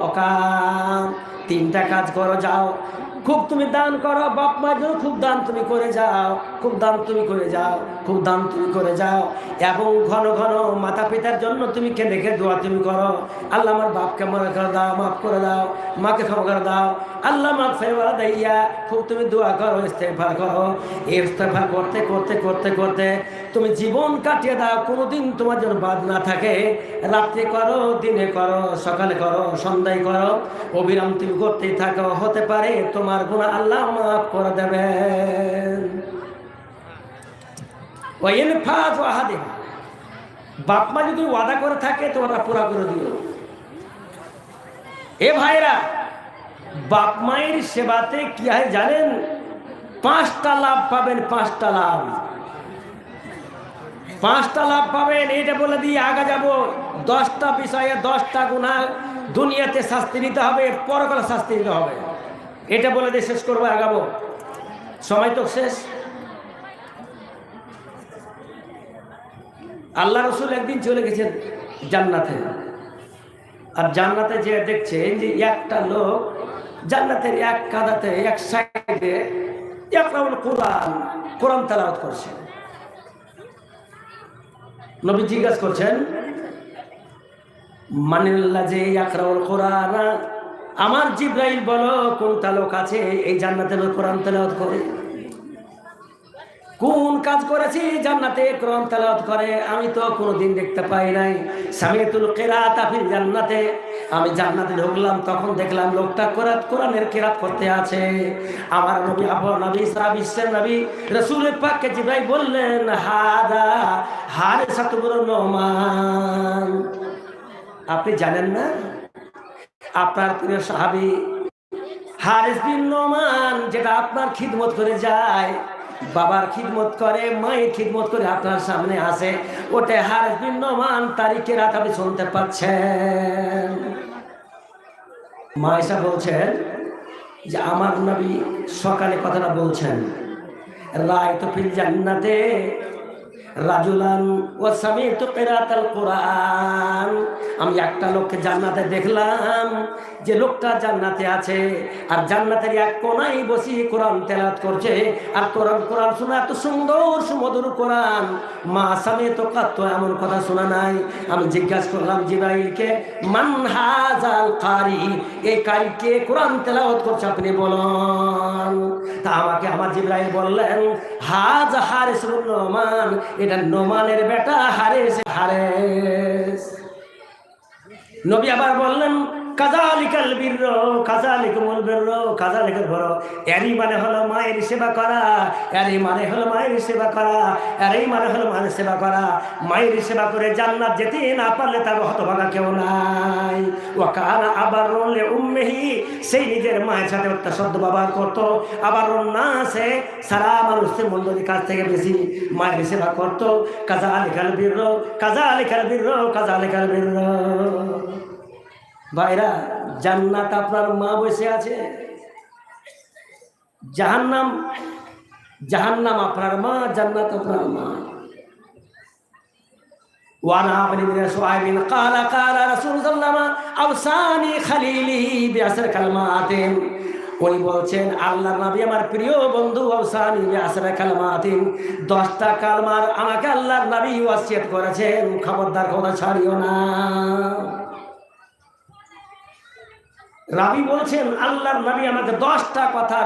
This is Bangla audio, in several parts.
অকাম তিনটা কাজ করো যাও। খুব তুমি দান করো, বাপ মার জন্য খুব দান তুমি করে যাও, খুব দান তুমি করে যাও, খুব দান তুমি করে যাও। এবং ঘন ঘন মাতা পিতার জন্য তুমি কেঁদে খেয়ে দোয়া তুমি করো। আল্লাহ আমার বাপকে মনে করে দাও, মাফ করে দাও, মাকে ক্ষমা করে দাও। আল্লাহ মাফ ফেরবার দাইয়া, খুব তুমি দোয়া করো ইস্তেফার করো। ইস্তেফার করতে করতে করতে করতে তুমি জীবন কাটিয়ে দাও, কোনোদিন তোমার জন্য বাদ না থাকে। রাত্রে করো, দিনে করো, সকালে করো, সন্ধ্যায় করো। অবিরাম তুমি করতেই থাকো, হতে পারে তোমার গুণা আল্লাহ মাফ করে দেবেন। ওয়াইন ফাজ ওয়াহাদিন বাপ মা যদি ওয়াদা করে থাকে তোমরা পুরা করে দিও। এ ভাইরা, বাপ মায়ের সেবাতে কি হয় জানেন? পাঁচটা লাভ পাবেন, পাঁচটা লাভ। পাঁচটা লাভ পাবেন, এটা বলে দিয়ে আগে যাব। দশটা বিষয়ে দশটা গুণা দুনিয়াতে শাস্তি নিতে হবে, পরকালে শাস্তি নিতে হবে। এটা বলে দিয়ে শেষ করব, আগাবো। সময় তো শেষ। আল্লাহ রসুল একদিন চলে গেছেন জান্নাতে। আর জান্নাতে যে দেখছেন যে একটা লোক জান্নাতের এক কাদাতে, এক সাইডে এক কোরআন কোরআন তেলাওয়াত করছে। নবী জিজ্ঞাসা করছেন মানিল্লা যে একরাউল কোরআন আমার জিব্রাইল বলো, কোনটা লোক আছে এই জান্নাতে কোরআন তেলাওয়াত করে? কোন কাজ করেছি জান্নাতে কোরআন তেলাওয়াত করে? আমি তো কোনোদিন দেখতে পাই নাই। সামিয়াতুল কেরাত আফিল জান্নাতে। আমি জান্নাতে ঢুকলাম, তখন দেখলাম লোকটা কোরআন কোরআনের কেরাত করতে আছে। আমার নবী আবু নবী, সারা বিশ্বের নবী, রসুলের পাককে জিব্রাইল বললেন, হাদা হারে সাতুবুর নোমান আপনি জানেন না? আপনার প্রিয় সাহাবি হারিস বিন নোমান, যেটা আপনার খিদমত করে যায়, বাবার খিদমত করে, মায়ের খিদমত করে আপনার সামনে আসে ওটা হারিস বিন নোমান তারিখে রাত আপনি শুনতে পাচ্ছেন। মায়েশা বলছেন যে, আমার নবী সকালে কথাটা বলছেন, রায় তো ফিল জান্নাতে রাজুলান ও স্বামী তো কেরাতাল কোরআন। আমি একটা লোককে জান্নাতে দেখলাম, যে লোকটা জান্নাতে আছে, আর জান্নাতের এক কোনায় বসি কোরআন তেলাত করছে। আর কোরআন কোরআন শোনা এত সুন্দর, সুমধুর কোরআন। মা স্বামী তো কাত এমন কথা শোনা নাই। আমি জিজ্ঞাসা করলাম, জিব্রাইলকে, মান হাজাল কারি? এই কারিকে কোরআন তেলাওয়াত করছে আপনি বলুন। তা আমাকে আমার জিব্রাইল বললেন, হাজ হারিস নোমান এটা নোমানের বেটা হারেস হারেস। নবী আবার বললেন কাজালিকাল বীর্য কাজালিকুমুল বীর্য কাজালিকাল বড় এরই মানে হলো মায়ের সেবা করা, এরই মানে হলো মায়ের সেবা করা, এরই মানে হলো মায়ের সেবা করা। মায়ের সেবা করে জান্নাত যেতে না পারলে তার হতভাগা কেউ নাই। ও কারা আবার রলে উম্মেহি, সেই নিজের মায়ের সাথে অত্যাসদ্য ব্যবহার করতো। আবার না সে সারা মানুষের মন্দিরের কাছ থেকে বেশি মায়ের সেবা করতো। কাজা আলিকাল বীর্য কাজা আলিকাল বীর্য কাজা আলিকাল বীর্য। ভাইরা জান্নাত আপনার মা বসে আছে জাহান্নাম জাহান্নাম আপনার মা জান্নাত আপনার মা وانا ابن بن شعيب قال قال رسول الله اوصاني خليلي بعشر كلمات উনি বলছেন আল্লাহ নবী আমার প্রিয় বন্ধু আউসানি আসরা কালমাতিন দশটা কালমার আমাকে আল্লাহর নবী ওয়াসিয়ত করেছেন খবরদার কথা ছাড়িও না রাবি বলছেন, আল্লাহর নবী আমাকে দশটা কথা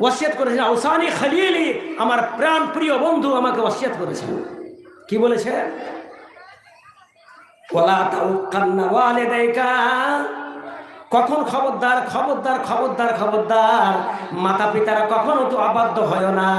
ওসিয়ত করেছেন। আউসানি খালিলি, আমার প্রাণ প্রিয় বন্ধু আমাকে ওসিয়ত করেছেন। কি বলেছে? ওলা তাউ কান্না ওয়ালে কখন খবরদার খবরদার খবরদার খবরদার? মাতা পিতারা কখনো তো আবদ্ধ হয় না।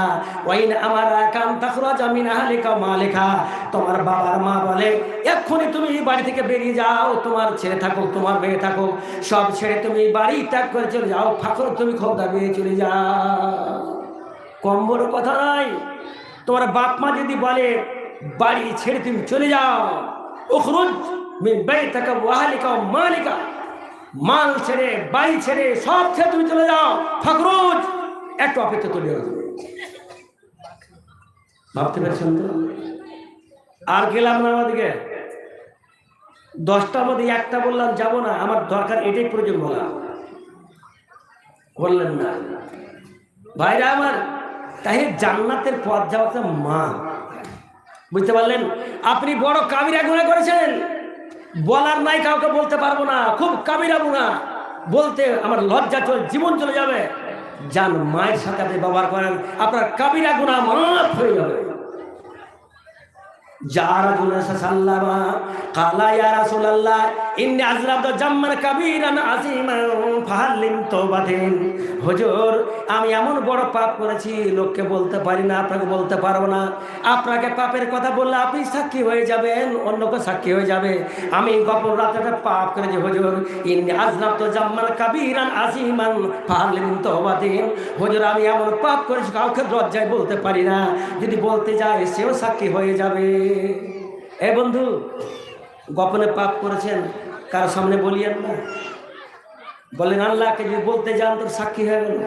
ওইন আমার কান তাকুরা জামিন আহালিকা মা লেখা তোমার বাবার মা বলে, এক্ষুনি তুমি বাড়ি থেকে বেরিয়ে যাও। তোমার ছেলে থাকুক, তোমার মেয়ে থাকুক। সব ছেড়ে তুমি বাড়ি ত্যাগ করে চলে যাও। ফাঁকর তুমি খোদা বেরিয়ে চলে যাও। কম বড় কথা নাই। তোমার বাপ মা যদি বলে, বাড়ি ছেড়ে তুমি চলে যাও। উখরুজ মিন বাইতাকা ওয়া আহলিকা ওয়া মালিকা। মাল ছেড়ে, বাড়ি ছেড়ে, সব ছেড়ে তুমি চলে যাও। ফখরুজ একটু অপেক্ষা রাখবে ভাবতে পারছেন তো? আর গেলাম না আমাদেরকে। দশটার মধ্যে একটা বললাম, যাব না, আমার দরকার এটাই প্রয়োজন বলা। বললেন না। ভাইরা আমার তাই জান্নাতের পথ যাওয়া তো মা। বুঝতে পারলেন? আপনি বড় কাবিরা গুণা করেছেন। বলার নাই, কাউকে বলতে পারব না। খুব কামিরাবো না বলতে আমার লজ্জা চল, জীবন চলে যাবে। যান মায়ের সাথে আপনি ব্যবহার করেন, আপনার কাবিরা গুণা মাফ হয়ে যাবে। যারা গুণা সাল্লামা, কালা ইয়া রাসূলুল্লাহ ইন্নী আজরাবতু জাম্মান কাবীরান আযীমান, ফাহাল্লিম তওবাতিন হুজুর, আমি এমন বড় পাপ করেছি, লোককে বলতে পারি না, আপনাকে বলতে পারব না। আপনাকে পাপের কথা বললে আপনি সাক্ষী হয়ে যাবেন, অন্যকে সাক্ষী হয়ে যাবে। আমি গপর রাতে পাপ করেছি, হুজুর। ইন্নী আজরাবতু জাম্মান কাবীরান আযীমান, ফাহাল্লিম তওবাতিন হুজুর, আমি এমন পাপ করেছি, কাউকে লজ্জায় বলতে পারি না। যদি বলতে যায়, সেও সাক্ষী হয়ে যাবে। এ বন্ধু, গোপনে পাপ করেছেন কারও সামনে বলিয়েন না বলেন, আল্লাহকে যদি বলতে যান, তোর সাক্ষী হয়ে গেল।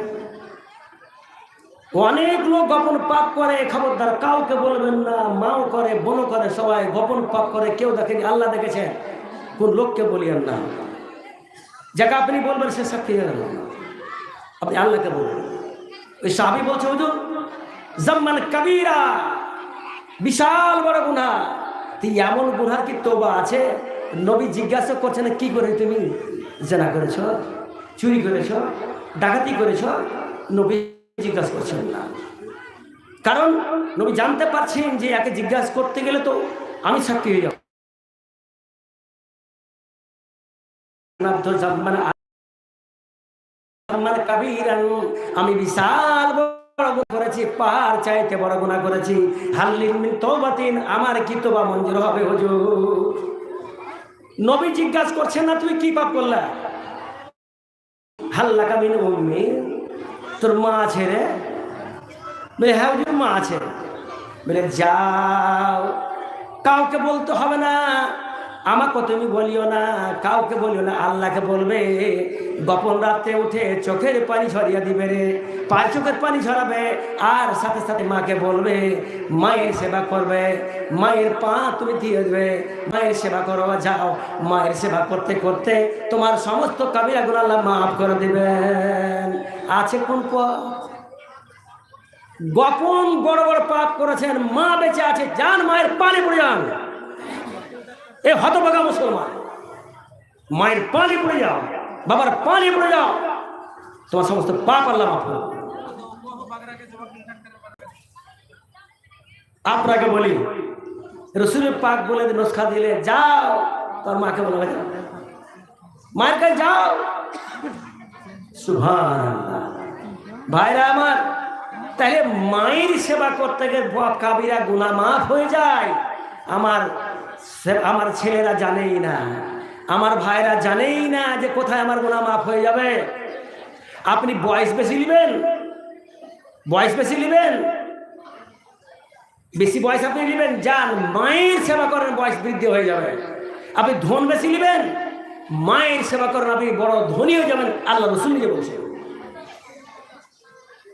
অনেক লোক গোপন পাপ করে, খবরদার কাউকে বলবেন না, মাও করে, বোনও করে, সবাই গোপন পাপ করে, কেউ দেখেনি, আল্লাহ দেখেছেন কোন লোককে বলিয়েন না। যাকে আপনি বলবেন, সে সাক্ষী হয়ে গেল। আপনি আল্লাহকে বলবেন ওই সাহাবি বলছে, হুজুর, জাম্মান কবিরা, বিশাল বড় গুণা তুই এমন গুনার কি তোবা আছে? নবী জিজ্ঞাসা করছে না কি করে তুমি জেনা করেছ? চুরি করেছ? ডাকাতি করেছ? নবী জিজ্ঞাসা করছেন, না। কারণ নবী জানতে পারছেন যে একে জিজ্ঞাসা করতে গেলে তো আমি সাক্ষী হয়ে যাব। কাবিরান, আমি বিশাল করেছি, পাহাড় চাইতে বড় গুণা করেছি। হাল্লিন মিন আমার কি তোবা মঞ্জুর হবে হুজুর? নবী জিজ্ঞাসা করছে না, তুমি কি পাপ করলা? হাল্লা কামিন উম্মি। তোর মা আছে রে? বলে হ্যাঁ হুজুর মা আছে। বলে, যাও। কাউকে বলতে হবে না। আমাকে তুমি বলিও না, কাউকে বলিও না, আল্লাহকে বলবে, গোপন রাতে উঠে চোখের পানি ঝরিয়ে দিবে রে পাঁচ চোখের পানি ঝরাবে, আর সাথে সাথে মাকে বলবে, মায়ের সেবা করবে, মায়ের পা তুমি দিয়ে দেবে, মায়ের সেবা করো, যাও, মায়ের সেবা করতে করতে তোমার সমস্ত কাবিরাগুলো আল্লাহ মাফ করে দিবেন। আছে কোন পথ? গোপন বড় বড় পাপ করেছেন, মা বেঁচে আছে যান মায়ের পানি পড়ে যান। এ হতভাগা মুসলমান, মায়ের পানি পড়ে যাও, বাবার পানি পড়ে যাও, তোমার সমস্ত পাপ আল্লাহ মাফ। আপনাকে বলি, রসুলের পাক বলে নস্খা দিলে যাও, তোর মাকে বলে যাও মায়ের কাছে যাও। সুভান ভাইরা আমার, তাহলে মায়ের সেবা করতে গেলে কাবিরা গুনা মাফ হয়ে যায়। আমার সে- আমার ছেলেরা জানেই না। আমার ভাইরা জানেই না যে কোথায় আমার গুনা মাফ হয়ে যাবে। আপনি বয়স বেশি নেবেন? বয়স বেশি নেবেন? বেশি বয়স আপনি নেবেন? যান মায়ের সেবা করেন বয়স বৃদ্ধি হয়ে যাবে। আপনি ধন বেশি নেবেন? মায়ের সেবা করেন আপনি বড় ধনী হয়ে যাবেন। আল্লাহ রসুল নিজে বলছেন।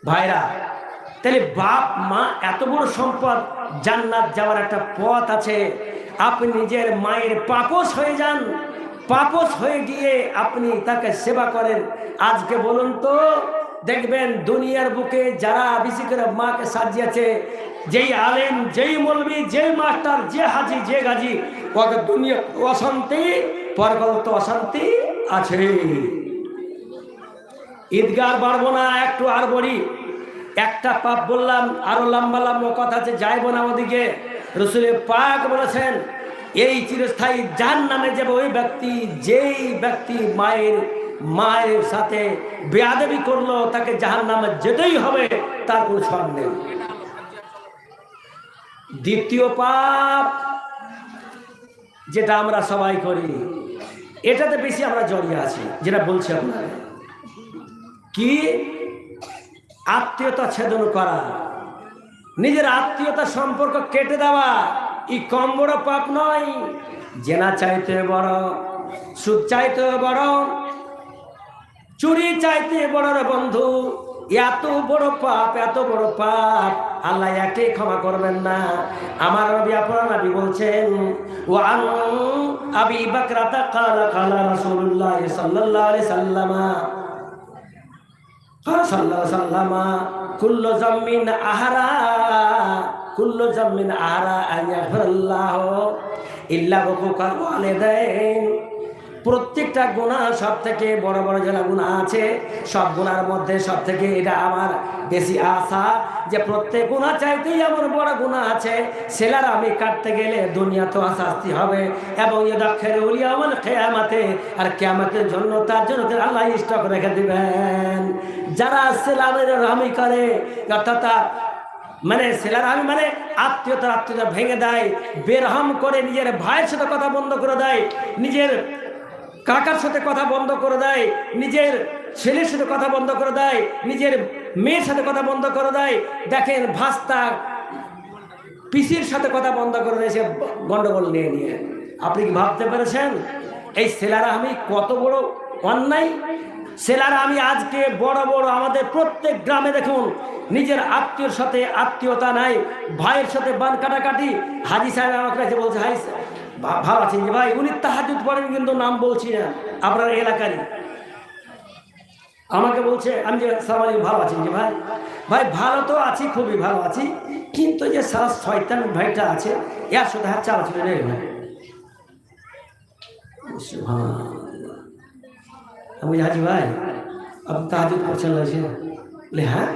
ভাইরা, তাহলে বাপ মা এত বড় সম্পদ জান্নাত যাওয়ার একটা পথ আছে। আপনি নিজের মায়ের পাপস হয়ে যান। পাপস হয়ে গিয়ে আপনি তাকে সেবা করেন। আজকে বলুন তো, দেখবেন দুনিয়ার বুকে যারা বেশি করে মাকে সাজিয়েছে, যেই আলেম, যেই মলবি, যেই মাস্টার, যে হাজি, যে গাজি ওকে দুনিয়া অশান্তি পরকাল তো অশান্তি আছে। ঈদগার বাড়বো না, একটু আর বলি। একটা পাপ বললাম, আরও লম্বা লম্বা কথা আছে, যাইবো না ওদিকে। রসুলের পাক বলেছেন, এই চিরস্থায়ী যার নামে যাবে ওই ব্যক্তি, যেই ব্যক্তি মায়ের মায়ের সাথে বেয়াদবি করল, তাকে জাহান নামে যেতেই হবে, তার কোনো সব নেই। দ্বিতীয় পাপ যেটা আমরা সবাই করি, এটাতে বেশি আমরা জড়িয়ে আছি, যেটা বলছি আপনারা কি? আত্মীয়তা ছেদন করা। নিজের আত্মীয়তা সম্পর্ক কেটে দেওয়া ই কম বড় পাপ নয়। জেনা চাইতে বড়, সুদ চাইতে বড়, চুরি চাইতে বড় রে বন্ধু, এত বড় পাপ, এত বড় পাপ, আল্লাহ একটাই ক্ষমা করবেন না। আমার নবী আপনার নবী বলছেন ওয়ান আবি বাকরাতা কালা কালা রাসূলুল্লাহ সাল্লাল্লাহু আলাইহি সাল্লামা। সাল্লাহ সাল্লামা কুল্ল জামিন আহারা কুল্ল জামিন আহারা আল্লাহ ইল্লাহ কাল আলে দেন প্রত্যেকটা গুণা সব থেকে বড় বড় যারা গুণা আছে, সব গুণার মধ্যে সব থেকে এটা আমার বেশি আশা যে প্রত্যেক গুণা চাইতেই এমন বড় গুণা আছে। সেলার আমি কাটতে গেলে দুনিয়া তো শাস্তি হবে এবং এ দক্ষের উলিয়া আমার খেয়ামাতে আর কেয়ামাতের জন্য তার জন্য আল্লাহ স্টক রেখে দিবেন। যারা সেলামের রামি করে, অর্থাৎ মানে সেলার আমি মানে আত্মীয়তা আত্মীয়তা ভেঙে দেয়, বেরহম করে নিজের ভাইয়ের সাথে কথা বন্ধ করে দেয়, নিজের কাকার সাথে কথা বন্ধ করে দেয়, নিজের ছেলের সাথে কথা বন্ধ করে দেয়, নিজের মেয়ের সাথে কথা বন্ধ করে দেয়। দেখেন ভাস্তা পিসির সাথে কথা বন্ধ করে দিয়েছে গন্ডগোল নিয়ে নিয়ে। আপনি কি ভাবতে পেরেছেন? এই সেলারা আমি কত বড় অন্যায়? সেলারা আমি আজকে বড় বড় আমাদের প্রত্যেক গ্রামে দেখুন, নিজের আত্মীয়র সাথে আত্মীয়তা নাই, ভাইয়ের সাথে বান কাটাকাটি। হাজি সাহেব আমার কাছে বলছে, হাই ভালো আছেন যে ভাই, উনি তাহাজুদ পড়েন কিন্তু নাম বলছি না। আপনার এলাকারই। আমাকে বলছে, আমি যে, সালাম ভালো আছেন যে ভাই? ভাই, ভালো তো আছি, খুবই ভালো আছি। কিন্তু যে সারা শয়তান ভাইটা আছে, এর সাথে হাত চালা নেই ভাই। আমি হাজি ভাই, আপনি তাহাজুদ পড়ছেন লাগছে বলে হ্যাঁ।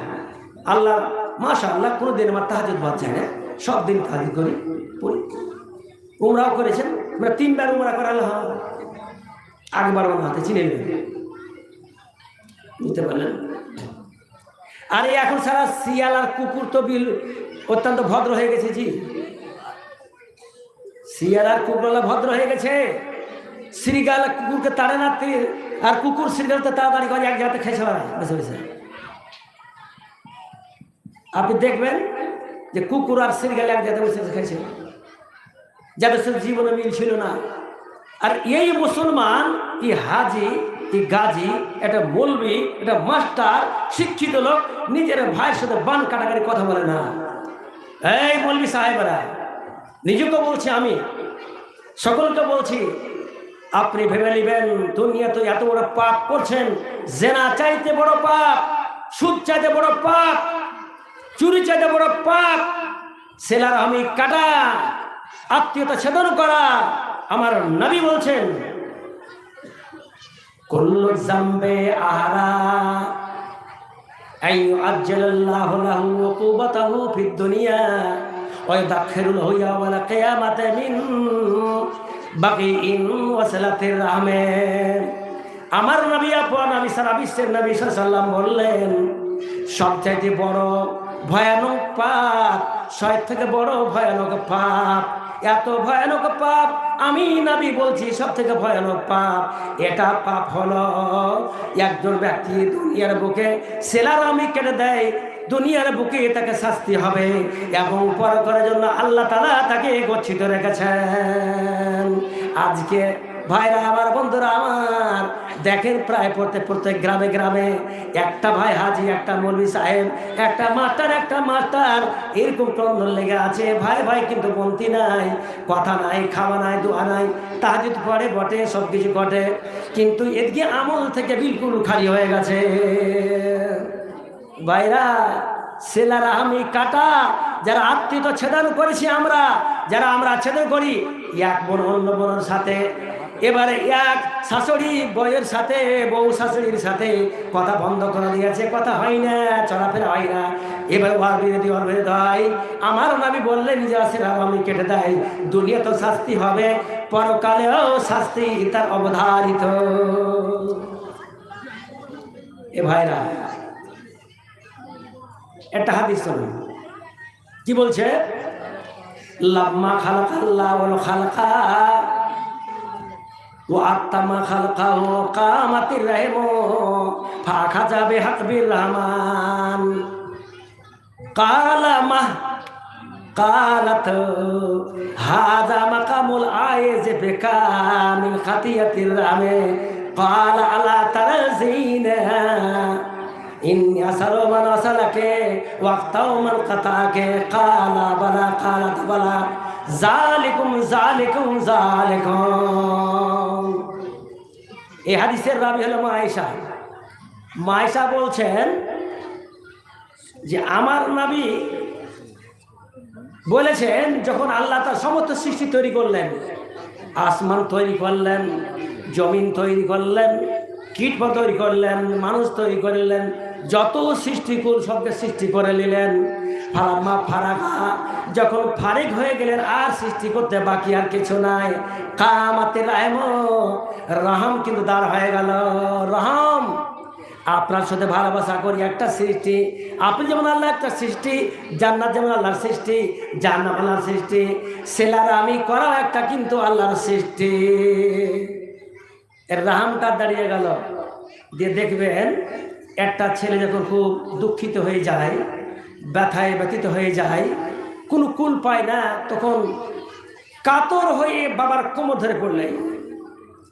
আল্লাহ মাশা আল্লাহ কোনো দিন আমার তাহাজুদ বাদ যায় না। সব দিন তাহাজুদ করি, পড়ি। উমরাও করেছেন। আমরা তিনবার উমরা করা আল্লাহ আগবার আমার হাতে চিনে নেবেন বুঝতে পারলেন? আর এখন সারা শিয়াল আর কুকুর তো বিল অত্যন্ত ভদ্র হয়ে গেছে জি। শিয়াল আর কুকুরলা ভদ্র হয়ে গেছে। শ্রীগাল কুকুরকে তাড়ে না আর কুকুর শ্রীগালতে তাড়াতাড়ি করে এক জায়গাতে খেয়েছে বেছে বেছে আপনি দেখবেন যে কুকুর আর শ্রীগাল এক জায়গাতে বসে বসে খেয়েছে। যাদের সাথে জীবনে মিল ছিল না। আর এই মুসলমান, ই হাজি, ই গাজী, এটা মৌলবি, এটা মাস্টার, শিক্ষিত লোক, নিজের ভাইয়ের সাথে বান কাটাকাটি কথা বলে না। এই মৌলবি সাহেবরা, নিজেকে বলছি আমি, সকলকে বলছি, আপনি ভেবে নেবেন দুনিয়া তো এত বড় পাপ করছেন, জেনা চাইতে বড় পাপ, সুদ চাইতে বড় পাপ, চুরি চাইতে বড় পাপ, সেলার আমি কাটা। আত্মীয়তা ছেদন করা। আমার নাবি বলছেন, কুল্লু জাম্বে আহারা লাহু দুনিয়া মিন আমার নবী আপন নবী সারা বিশ্বের বললেন, সবচাইতে বড় ভয়ানক পাপ সব থেকে বড় ভয়ানক পাপ এত ভয়ানক পাপ, আমি নাবি বলছি সব থেকে ভয়ানক পাপ, এটা পাপ হলো একজন ব্যক্তি দুনিয়ার বুকে সেলার আমি কেটে দেয়, দুনিয়ার বুকে তাকে শাস্তি হবে এবং পর করার জন্য আল্লাহ তালা তাকে গচ্ছিত রেখেছেন। আজকে ভাইরা, আমার বন্ধুরা, আমার দেখেন প্রায় প্রত্যেক প্রত্যেক গ্রামে গ্রামে একটা ভাই হাজি, একটা মৌলবি সাহেব, একটা মাস্টার একটা মাস্টার, এরকম ক্রন্দন লেগে আছে। ভাই ভাই, কিন্তু বন্তি নাই, কথা নাই, খাওয়া নাই, দোয়া নাই, তাহাজুদ পড়ে, বটে সব কিছু ঘটে। কিন্তু এদিকে আমল থেকে বিলকুল খালি হয়ে গেছে। ভাইরা সেলারা আমি কাটা, যারা আত্মীয়তা ছেদন করেছি আমরা, যারা আমরা ছেদন করি, এক বোন অন্য বোনের সাথে। এবারে এক শাশুড়ি বইয়ের সাথে, বউ শাশুড়ির সাথে কথা বন্ধ করে দিয়েছে, কথা হয় না, চলাফেরা হয় না। এবার ওয়ার বিরোধী বিরোধী হয়। আমার নাবি বললে নিজে আসেন আমি কেটে দেয় দুনিয়া তো শাস্তি হবে, পরকালেও শাস্তি তার অবধারিত। এ ভাইরা একটা হাদিস শুনুন কি বলছে লাম্মা খালাকা আল্লাহ ওয়াল খালাকা ও আত্মা খালকা ও কামাতির রহিম ফাখাজা বিহাকবির রহমান কালা মাহ قالت هذا مقام العائز بكامل خطية الرحمة قال ألا ترزين إني তাসালো মান আসালাকে ওয়াক্তাও মান কাতাকে কালা বালা কালা বালা জালিকুম জালিকুম জালিকুম এই হাদিসের রাবি হলো মায়েশা মায়েশা বলছেন যে আমার নাবি বলেছেন যখন আল্লাহ তার সমস্ত সৃষ্টি তৈরি করলেন আসমান তৈরি করলেন জমিন তৈরি করলেন কীট তৈরি করলেন মানুষ তৈরি করলেন যত সৃষ্টিকুল সবকে সৃষ্টি করে নিলেন ফারামা ফারাকা যখন ফারেক হয়ে গেলেন, আর সৃষ্টি করতে বাকি আর কিছু নাই। কামাতে রাহম, রহম কিন্তু দাঁড় হয়ে গেল। রহম, আপনার সাথে ভালোবাসা করি একটা সৃষ্টি। আপনি যেমন আল্লাহ একটা সৃষ্টি, জান্নাত যেমন আল্লাহর সৃষ্টি জান্নাত আল্লাহর সৃষ্টি। সেলার আমি করাও একটা কিন্তু আল্লাহর সৃষ্টি। এর রাহামটা দাঁড়িয়ে গেল। দিয়ে দেখবেন একটা ছেলে যখন খুব দুঃখিত হয়ে যায়, ব্যথায় ব্যথিত হয়ে যায়, কোনো কুল পায় না, তখন কাতর হয়ে বাবার কোমর ধরে পড়লে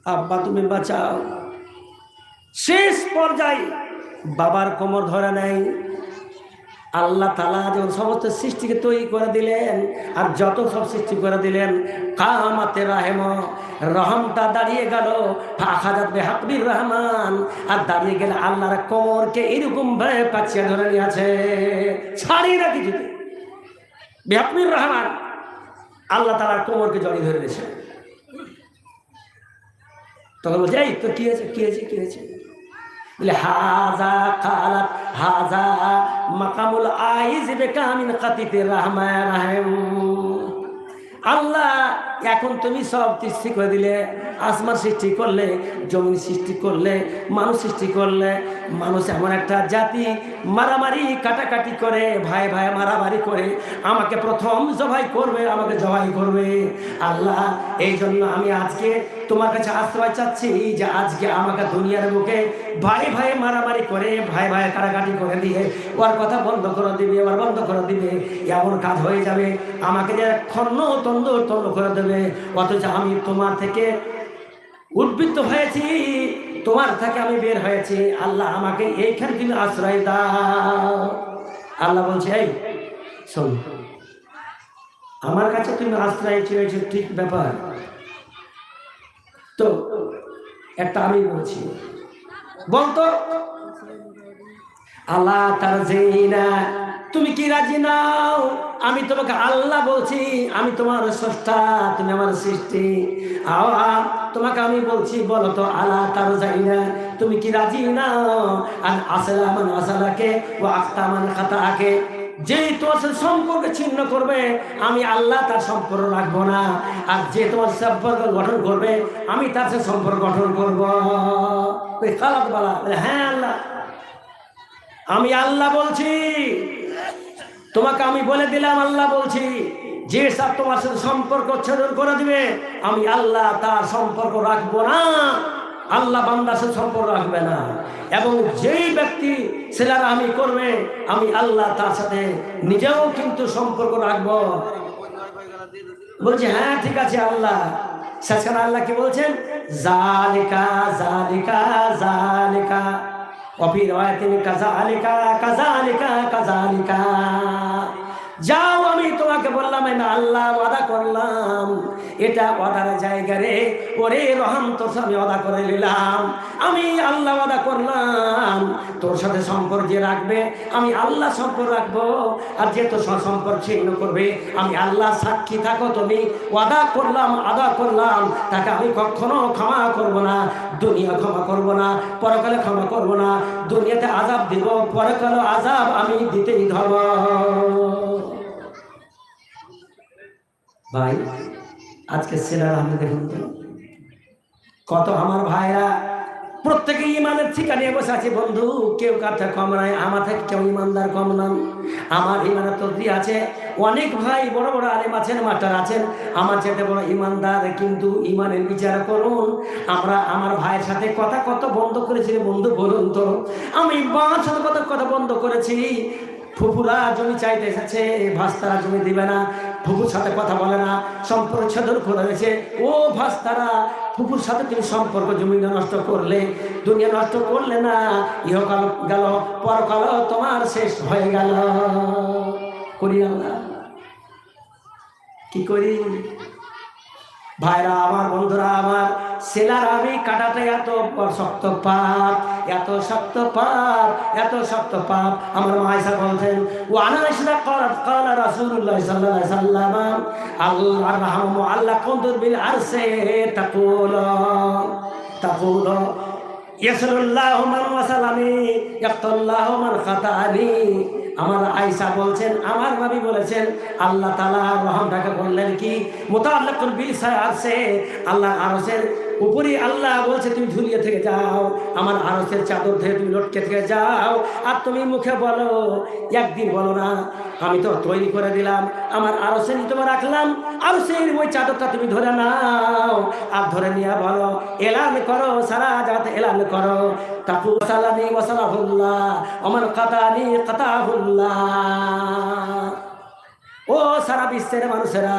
আব্বা, তুমি বাঁচাও। শেষ পর্যায়ে বাবার কোমর ধরা নেয়। আল্লাহ তালা যখন সমস্ত সৃষ্টিকে তৈরি করে দিলেন আর যত সব সৃষ্টি করে দিলেন কামাতে রাহেম রহমটা দাঁড়িয়ে গেল। ফাঁকাজাত বেহাকবির রহমান। আর দাঁড়িয়ে গেলে আল্লাহর কোমরকে এরকম ভাবে পাচ্ছিয়া ধরে নিয়েছে। ছাড়িয়ে না কিছু বেহাকবির রহমান আল্লাহ তালার কোমরকে জড়িয়ে ধরে দিয়েছে। তখন বলছে, এই, তোর কি হয়েছে? কি হয়েছে? কি হয়েছে? বলে হাজা কালাত হাজা মাকামুল আইজ বেকামিন কাতিতে রাহমায় রাহেম। আল্লাহ এখন তুমি সব সৃষ্টি করে দিলে, আসমান সৃষ্টি করলে, জমিন সৃষ্টি করলে, মানুষ সৃষ্টি করলে, মানুষ এমন একটা জাতি মারামারি, কাটাকাটি করে, ভাই ভাই মারামারি করে, আমাকে প্রথম জবাই করবে, আমাকে জবাই করবে। আল্লাহ এই জন্য আমি আজকে তোমার কাছে আশ্রয় চাচ্ছি যে আজকে আমাকে দুনিয়ার বুকে ভাই ভাই মারামারি করে, ভাই ভাই কাটাকাটি করে দিয়ে, ওর কথা বন্ধ করে দিবে, ওর বন্ধ করে দিবে, এমন কাজ হয়ে যাবে, আমাকে যে খন্ন তন্দ তন্দ করে দেবে। অথচ আমি তোমার থেকে উদ্বৃত্ত হয়েছি, তোমার থেকে আমি বের হয়েছি। আল্লাহ আমাকে এইখান থেকে আশ্রয় দাও। আল্লাহ বলছে, এই, শোন, আমার কাছে তুমি আশ্রয় চেয়েছো, ঠিক ব্যাপার। তো, একটা আমি বলছি, বলতো, আল্লাহ তার না তুমি কি রাজি নাও? আমি তোমাকে আল্লাহ বলছি, আমি তোমার স্রষ্টা, তুমি আমার সৃষ্টি। আওয়া তোমাকে আমি বলছি, বলো তো আল্লাহ তার না তুমি কি রাজি নাও? আর আসলামান আসালাকে ও আখতামান খাতাকে যে তোমার সাথে সম্পর্ক ছিন্ন করবে, আমি আল্লাহ তার সম্পর্ক রাখব না। আর যে তোমার সম্পর্ক গঠন করবে, আমি তার সাথে সম্পর্ক গঠন করব। হ্যাঁ আল্লাহ। আমি আল্লাহ বলছি তোমাকে আমি বলে দিলাম, আল্লাহ বলছি, যে সাপ তোমার সাথে সম্পর্ক ছেদন করে দিবে, আমি আল্লাহ তার সম্পর্ক রাখব না। আল্লাহ বান্দার সাথে সম্পর্ক রাখবে না। এবং যেই ব্যক্তি সেলার আমি করবে, আমি আল্লাহ তার সাথে নিজেও কিন্তু সম্পর্ক রাখব। বলছি হ্যাঁ ঠিক আছে, আল্লাহ। সেখানে আল্লাহ কি বলছেন? জালিকা জালিকা জালিকা। তিনি কাজা আলিকা কাজা আলিকা কাজা আলিকা আমি আল্লাহ ওয়াদা করলাম। এটা ওয়াদার জায়গা রে, ওরে রহম, তোর সাথে ওয়াদা করে নিলাম। আমি আল্লাহ ওয়াদা করলাম। তোর সাথে সম্পর্ক যে রাখবে, আমি আল্লাহ সম্পর্ক রাখব। আর যে তোর সম্পর্ক ছিন্ন করবে, আমি আল্লাহ সাক্ষী থাকো, তুমি ওয়াদা করলাম, আদা করলাম। তাকে আমি কখনো ক্ষমা করব না, দুনিয়া ক্ষমা করব না, পরকালে ক্ষমা করব না। দুনিয়াতে আজাব দিব, পরকালে আজাব আমি দিতেই ধরব ভাই, আজকে ছেলেরা আমি দেখুন তো কত আমার ভাইরা প্রত্যেকে ইমানের ঠিকা নিয়ে বসে আছে, বন্ধু, কেউ কাছে কম নাই, আমার থেকে কেউ ইমানদার কম নন আমার ইমানের তদ্রি আছে, অনেক ভাই বড় বড় আলেম আছেন, মাস্টার আছেন। আমার চেয়ে বড় ইমানদার কিন্তু ইমানের বিচার করুন। আমরা আমার ভাইয়ের সাথে কথা কত বন্ধ করেছি বন্ধু, বলুন তো। আমি বাবার সাথে কত কথা বন্ধ করেছি। ফুফুরা জমি চাইতে এসেছে ভাস্তারা জমি দিবে না ফুপুর সাথে কথা বলে না, সম্পর্ক ছেদন করে রয়েছে ও ভাস্তারা ফুপুর সাথে তুমি সম্পর্ক জমি নষ্ট করলে, দুনিয়া নষ্ট করলে না, ইহকাল গেল, পরকাল তোমার শেষ হয়ে গেল। করি আল্লাহ। কি করি? ভাইরা, আমার বন্ধুরা, আমার সেলার আমি কাটাতে এত শক্ত পাপ এত শক্ত পাপ এত শক্ত পাপ আমার মাইসা বলছেন ও আনাইসা করাত কালা রাসূলুল্লাহ সাল্লাল্লাহু আলাইহি সাল্লাম, আল্লাহ রাহমু আল্লাহ, কুনতুর বিল আরসে তাকুল তাকুল ইয়াসরুল্লাহু মান ওয়াসালানি ইয়াকতুল্লাহু মান খাতানি আমার আয়সা বলছেন, আমার নবী বলেছেন, আল্লাহ তালা রহমটাকে বললেন কি? মোতাল্লাকুল বিল আছে আল্লাহ আরশের উপরে আল্লাহ বলছে, তুমি ঝুলিয়ে থেকে যাও, আমার আরসের চাদর ধরে তুমি লটকে থেকে যাও। আর তুমি মুখে বলো, একদিন বলো না, আমি তো তৈরি করে দিলাম, আমার আরসের তোমার রাখলাম আরসের ওই চাদরটা তুমি ধরে নাও। আর ধরে নিয়ে বলো, এলান করো, সারা জাত এলান করো। তাকু সালানি ওয়াসালাহুল্লাহ আমার কাতানি কাতাহুল্লাহ। ও সারা বিশ্বের মানুষেরা,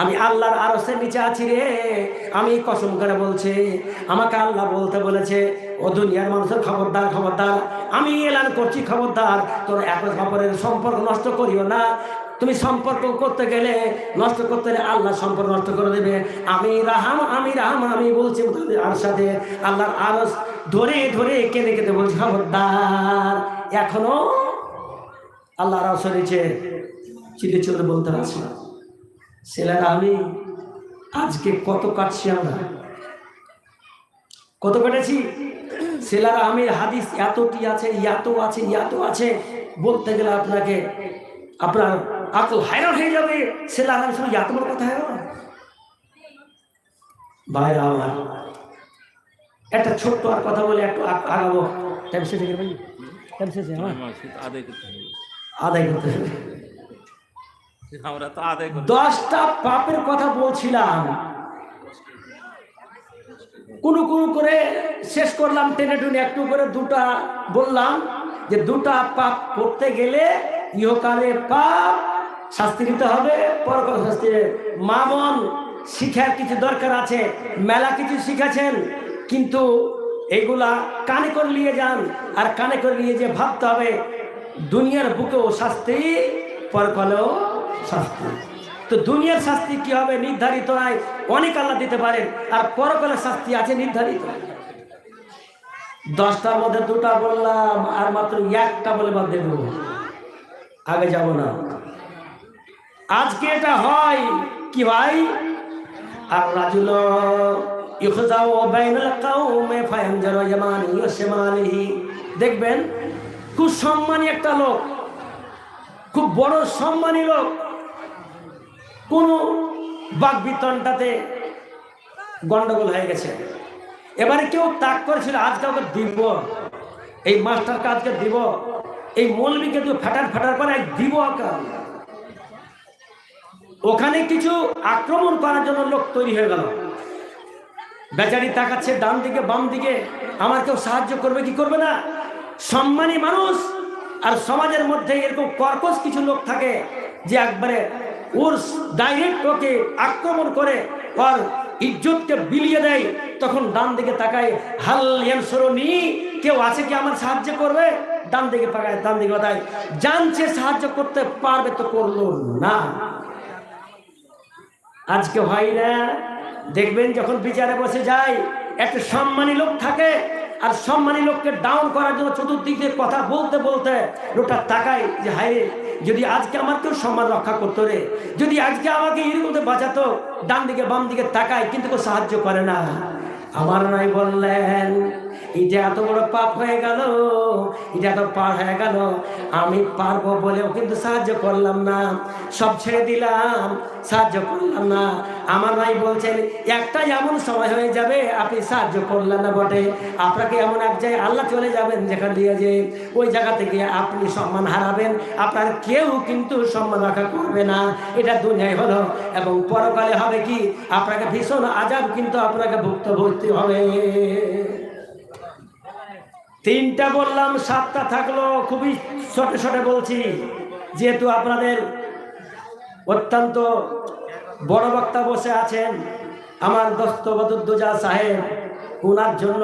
আমি আল্লাহর আরসের নিচে আছি রে। আমি কসম করে বলছি, আমাকে আল্লাহ বলতে বলেছে, ও দুনিয়ার মানুষের খবরদার খবরদার, আমি এলান করছি খবরদার, তোর এত খবরের সম্পর্ক নষ্ট করিও না। তুমি সম্পর্ক করতে গেলে, নষ্ট করতে গেলে আল্লাহ সম্পর্ক নষ্ট করে দেবে। আমি রাহাম আমি রাহাম, আমি বলছি আর সাথে আল্লাহর আরস ধরে ধরে, কেঁদে কেঁদে বলছি, খবরদার, এখনও আল্লাহর আরস নিচে চিলে চলে বলতে পারছি না। ছেলেরা আমি আজকে কত কাটছি আমরা? কত কেটেছি? ছেলেরা আমি হাদিস এতটি আছে এত আছে এত আছে। বলতে গেলে আপনাকে আপনার আকল হায়রান হয়ে যাবে। ছেলেরা আমি শুনে এত বড় কথা হবে ভাইরা আমার একটা ছোট্ট আর কথা বলে একটু আগাবো। টাইম শেষ হয়ে গেল টাইম শেষ হয়ে গেল? আদায় করতে হবে। আদায় করতে হবে। আমরা তো আদায় করি। দশটা পাপের কথা বলছিলাম। কোনো কোনো করে শেষ করলাম, টেনে টুনে একটু করে দুটা বললাম যে দুটা পাপ করতে গেলে ইহকালে পাপ শাস্তি দিতে হবে, পরকাল শাস্তি মা বোন শিখার কিছু দরকার আছে, মেলা কিছু শিখেছেন, কিন্তু এগুলা কানে করে নিয়ে যান, আর কানে করে নিয়ে যে ভাবতে হবে, দুনিয়ার বুকেও শাস্তি, পরকালেও শাস্তি। তো দুনিয়ার শাস্তি কি হবে? নির্ধারিত নয় অনেক আল্লাহ দিতে পারেন, আর পরকালের শাস্তি আছে নির্ধারিত। দশটার মধ্যে দুটা বললাম, আর মাত্র একটা বলে বাদ দেব। আগে যাব না। আজকে এটা হয় কি ভাই? আর রাজুল দেখবেন, খুব সম্মানী একটা লোক, খুব বড় সম্মানী লোক। কোন বাক বিতনটাতে গন্ডগোল হয়ে গেছে। এবারে কেউ তাক করেছিল, আজকে ওকে দিব। এই মাস্টারকে আজকে দিব। এই মৌলবীকে তুই ফাটার ফাটার করে দিব ওখানে কিছু আক্রমণ করার জন্য লোক তৈরি হয়ে গেল। বেচারি তাকাচ্ছে ডান দিকে, বাম দিকে। আমার কেউ সাহায্য করবে কি করবে না? সম্মানী মানুষ আর সমাজের মধ্যে এরকম কর্কশ কিছু লোক থাকে যে একবারে ওর ডাইরেক্ট ওকে আক্রমণ করে। আর ইজ্জতকে বিলিয়ে দেয়। তখন ডান দিকে তাকায়, হাল ইয়ানসরনি, কেউ আছে কি আমার সাহায্য করবে? ডান দিকে তাকায়, ডান দিকে তাকায় জানছে সাহায্য করতে পারবে তো করল না। আজকে হয় না। দেখবেন যখন বিচারে বসে যায়, একটা সম্মানী লোক থাকে, আর সম্মানী লোককে ডাউন করার জন্য চতুর্দিক কথা বলতে বলতে লোকটা তাকায় যে, হায় যদি আজকে আমার কেউ সম্মান রক্ষা করতো রে, যদি আজকে আমাকে এরকম বাঁচাতো, ডান দিকে, বাম দিকে তাকায়, কিন্তু কেউ সাহায্য করে না। আমার নাই বললেন, এটা এত বড় পাপ হয়ে গেল, এটা এত পার হয়ে গেল, আমি পারব বলেও কিন্তু সাহায্য করলাম না। সব ছেড়ে দিলাম, সাহায্য করলাম না। আমার ভাই বলছেন একটা এমন সময় হয়ে যাবে, আপনি সাহায্য করলেন না বটে। আপনাকে এমন এক জায়গায় আল্লাহ চলে যাবেন, যেখান দিয়ে যে ওই জায়গা থেকে আপনি সম্মান হারাবেন। আপনার কেউ কিন্তু সম্মান রক্ষা করবে না। এটা দুনিয়ায় হলো। এবং পরকালে হবে কি? আপনাকে ভীষণ আজাব কিন্তু আপনাকে ভুক্তভোগী হবে। তিনটা বললাম, সাতটা থাকল, খুবই ছোটে ছোটে বলছি। যেহেতু আপনাদের অত্যন্ত বড় বক্তা বসে আছেন আমার দস্তবদুদ্দোজা সাহেব ওনার জন্য